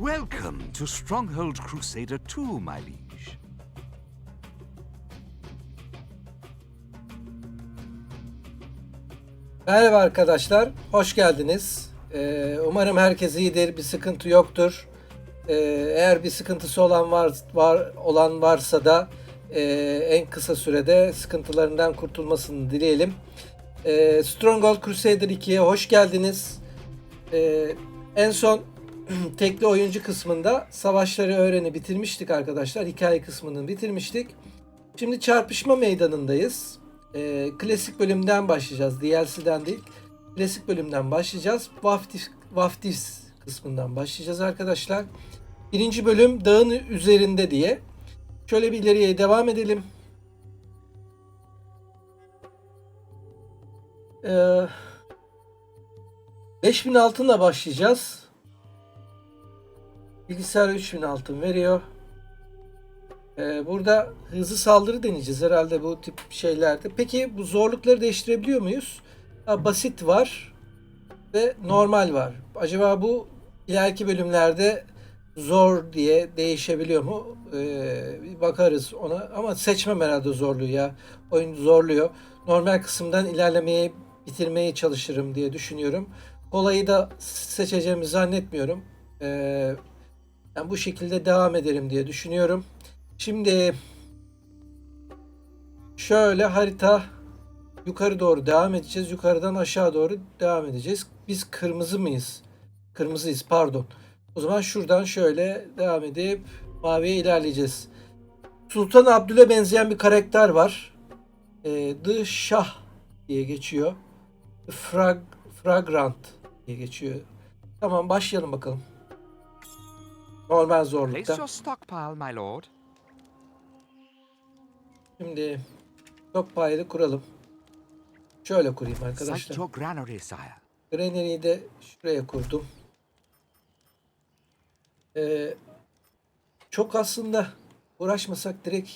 Welcome to Stronghold Crusader 2, my liege. Merhaba arkadaşlar, hoş geldiniz. Ee, umarım herkes iyidir, bir sıkıntı yoktur. Ee, eğer bir sıkıntısı olan var, var olan varsa da e, en kısa sürede sıkıntılarından kurtulmasını dileyelim. Ee, Stronghold Crusader 2'ye hoş geldiniz. Ee, en son tekli oyuncu kısmında savaşları öğreni bitirmiştik arkadaşlar. Hikaye kısmını bitirmiştik. Şimdi çarpışma meydanındayız. Ee, klasik bölümden başlayacağız. DLC'den değil. Klasik bölümden başlayacağız. Vaftiz, vaftiz kısmından başlayacağız arkadaşlar. Birinci bölüm dağın üzerinde diye. Şöyle bir ileriye devam edelim. Ee, 5000 altınla başlayacağız. Bilgisayar 3000 altın veriyor. Ee, burada hızlı saldırı deneyeceğiz herhalde bu tip şeylerde. Peki bu zorlukları değiştirebiliyor muyuz? Ha, basit var ve normal var. Acaba bu ileriki bölümlerde zor diye değişebiliyor mu? Ee, bakarız ona ama seçmem herhalde zorluğu ya. Oyun zorluyor. Normal kısımdan ilerlemeyi bitirmeye çalışırım diye düşünüyorum. Kolayı da seçeceğimi zannetmiyorum. Ee, ben bu şekilde devam ederim diye düşünüyorum. Şimdi şöyle harita yukarı doğru devam edeceğiz. Yukarıdan aşağı doğru devam edeceğiz. Biz kırmızı mıyız? Kırmızıyız pardon. O zaman şuradan şöyle devam edip maviye ilerleyeceğiz. Sultan Abdül'e benzeyen bir karakter var. Ee, The Shah diye geçiyor. Frag Fragrant diye geçiyor. Tamam başlayalım bakalım. Normal Place zorlukta. your stockpile, my lord. Şimdi stockpile'ı kuralım. Şöyle kurayım Cite arkadaşlar. your granary, sire. Granary'i de şuraya kurdum. Ee, çok aslında uğraşmasak direkt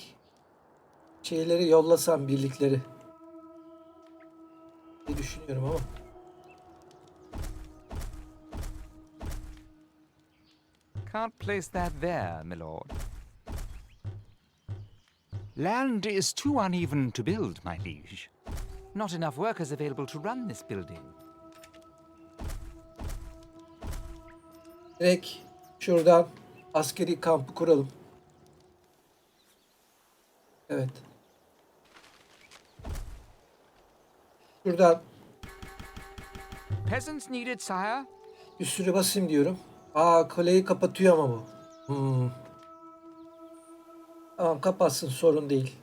şeyleri yollasam birlikleri diye düşünüyorum ama. Can't place that there, my lord. Land is too uneven to build, my liege. Not enough workers available to run this building. Direkt şuradan askeri kampı kuralım. Evet. Şuradan Peasants needed, sire. Sürü basayım diyorum. Aa kaleyi kapatıyor ama bu. Hmm. Tamam kapatsın sorun değil.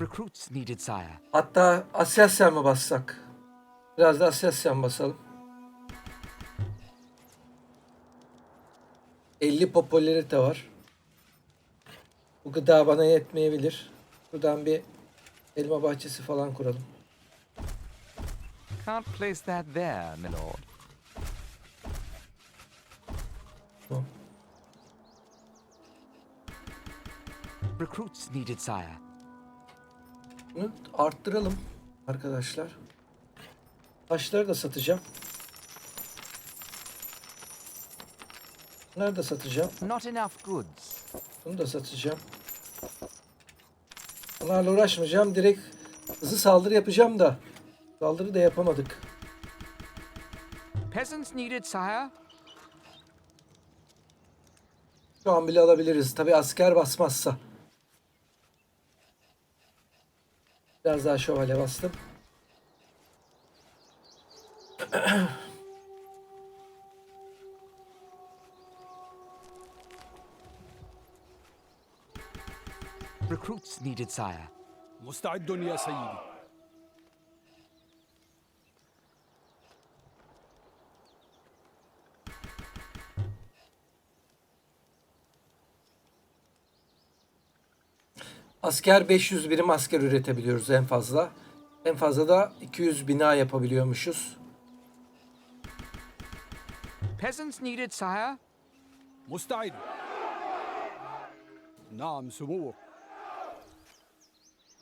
Recruits needed, sire. Hatta Aselsan mı bassak? Biraz da Aselsan basalım. 50 popülerite var. Bu gıda bana yetmeyebilir. Buradan bir elma bahçesi falan kuralım. Can't place that there, my lord. Tamam. Recruits needed, sire. Bunu arttıralım arkadaşlar. Taşları da satacağım. Bunları da satacağım. Not enough goods. Bunu da satacağım. Bunlarla uğraşmayacağım. Direkt hızlı saldırı yapacağım da. Saldırı da yapamadık. Peasants needed, sire. Şu an bile alabiliriz. Tabi asker basmazsa. Biraz daha şövalye bastım. Recruits needed, sire. مستعد يا سيدي Asker 500 birim asker üretebiliyoruz en fazla. En fazla da 200 bina yapabiliyormuşuz. Peasants needed, sire. مستعد نعم سموك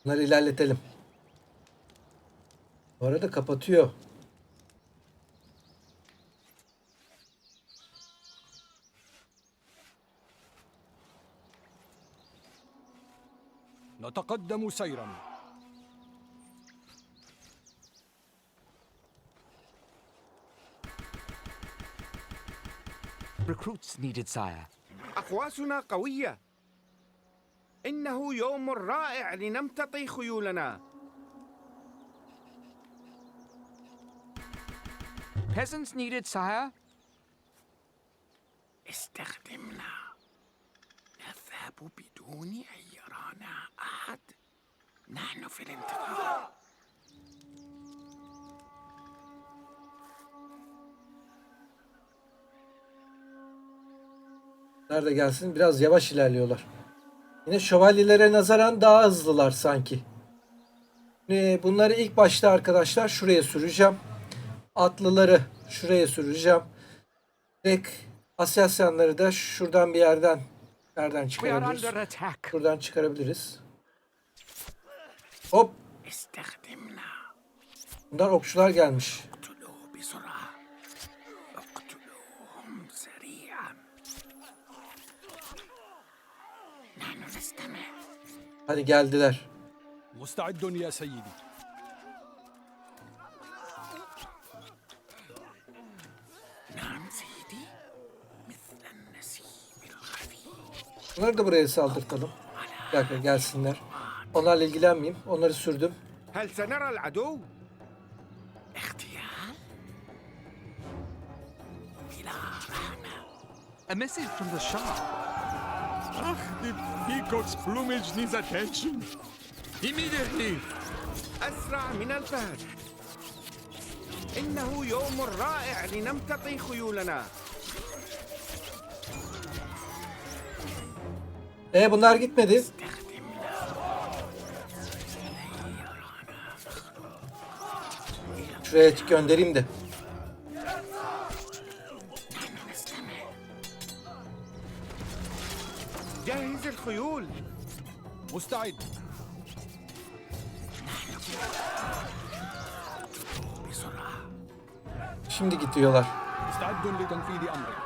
Bunları ilerletelim. Bu arada kapatıyor. نتقدم سيرا. Recruits needed, sire. أقواسنا قوية. إنه يوم رائع لنمتطي خيولنا. Peasants needed, sire. استخدمنا. نذهب بدون أحد نحن في الانتظار Nerede gelsin? Biraz yavaş ilerliyorlar. Yine şövalyelere nazaran daha hızlılar sanki. Ee, bunları ilk başta arkadaşlar şuraya süreceğim. Atlıları şuraya süreceğim. Direkt Asyasyanları da şuradan bir yerden nereden We are çıkarabiliriz? under attack. Buradan çıkarabiliriz. Hop. Bunlar okçular gelmiş. Hadi geldiler. Mustaddun ya seyyidi. Bunları da buraya saldırtalım. Bir dakika gelsinler. Onlarla ilgilenmeyeyim. Onları sürdüm. هل سنرى العدو؟ اغتيال؟ بلا رحمة A message from the Shah. Ach, the peacock's plumage needs attention. Immediately. أسرع من الفهد إنه يوم رائع لنمتطي خيولنا E bunlar gitmedi. Şuraya göndereyim de. جهز الخيول مستعد Şimdi gidiyorlar. مستعد لتنفيذ أمرك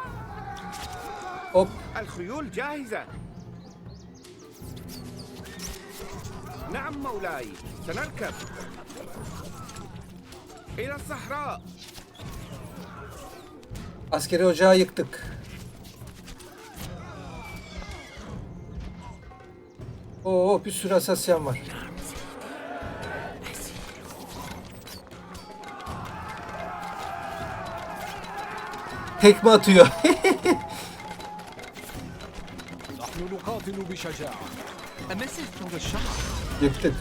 Hop. الخيول جاهزة نعم مولاي سنركب İla sahra. Askeri ocağı yıktık. Oo bir sürü asasyan var. Tekme atıyor. Yıktık.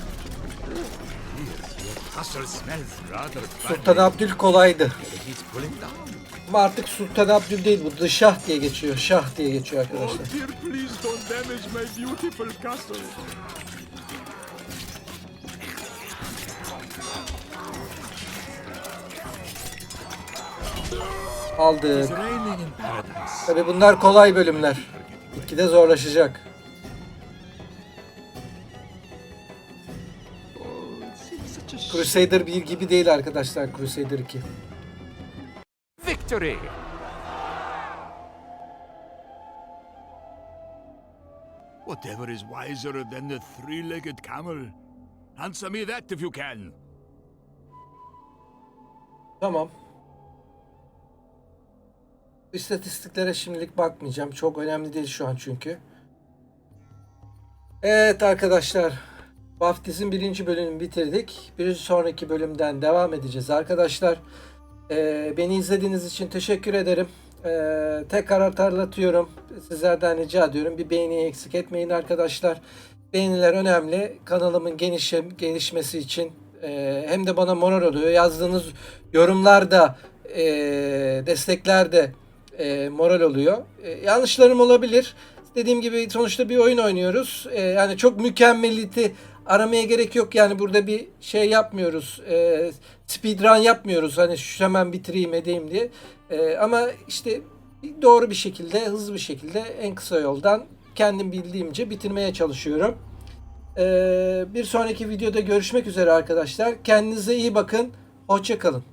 Sultan Abdül kolaydı. Ama artık Sultan Abdül değil bu. The Şah diye geçiyor. Şah diye geçiyor Oh arkadaşlar. castle. Aldık. Tabi bunlar kolay bölümler. Gitgide zorlaşacak. Crusader 1 gibi değil arkadaşlar Crusader 2. victory. Whatever is wiser than the three-legged camel? Answer me that if you can. Tamam. İstatistiklere şimdilik bakmayacağım. Çok önemli değil şu an çünkü. Evet arkadaşlar. Vaftiz'in birinci bölümünü bitirdik. Bir sonraki bölümden devam edeceğiz arkadaşlar. Ee, beni izlediğiniz için teşekkür ederim. Ee, tekrar hatırlatıyorum. Sizlerden rica ediyorum. Bir beğeni eksik etmeyin arkadaşlar. Beğeniler önemli. Kanalımın genişe, gelişmesi için e, hem de bana moral oluyor. Yazdığınız yorumlar da e, destekler de e, moral oluyor. E, yanlışlarım olabilir. Dediğim gibi sonuçta bir oyun oynuyoruz. E, yani çok mükemmeliyeti aramaya gerek yok. Yani burada bir şey yapmıyoruz. E, speedrun yapmıyoruz. Hani şu hemen bitireyim edeyim diye. E, ama işte doğru bir şekilde, hızlı bir şekilde en kısa yoldan kendim bildiğimce bitirmeye çalışıyorum. Ee, bir sonraki videoda görüşmek üzere arkadaşlar. Kendinize iyi bakın. Hoşça kalın.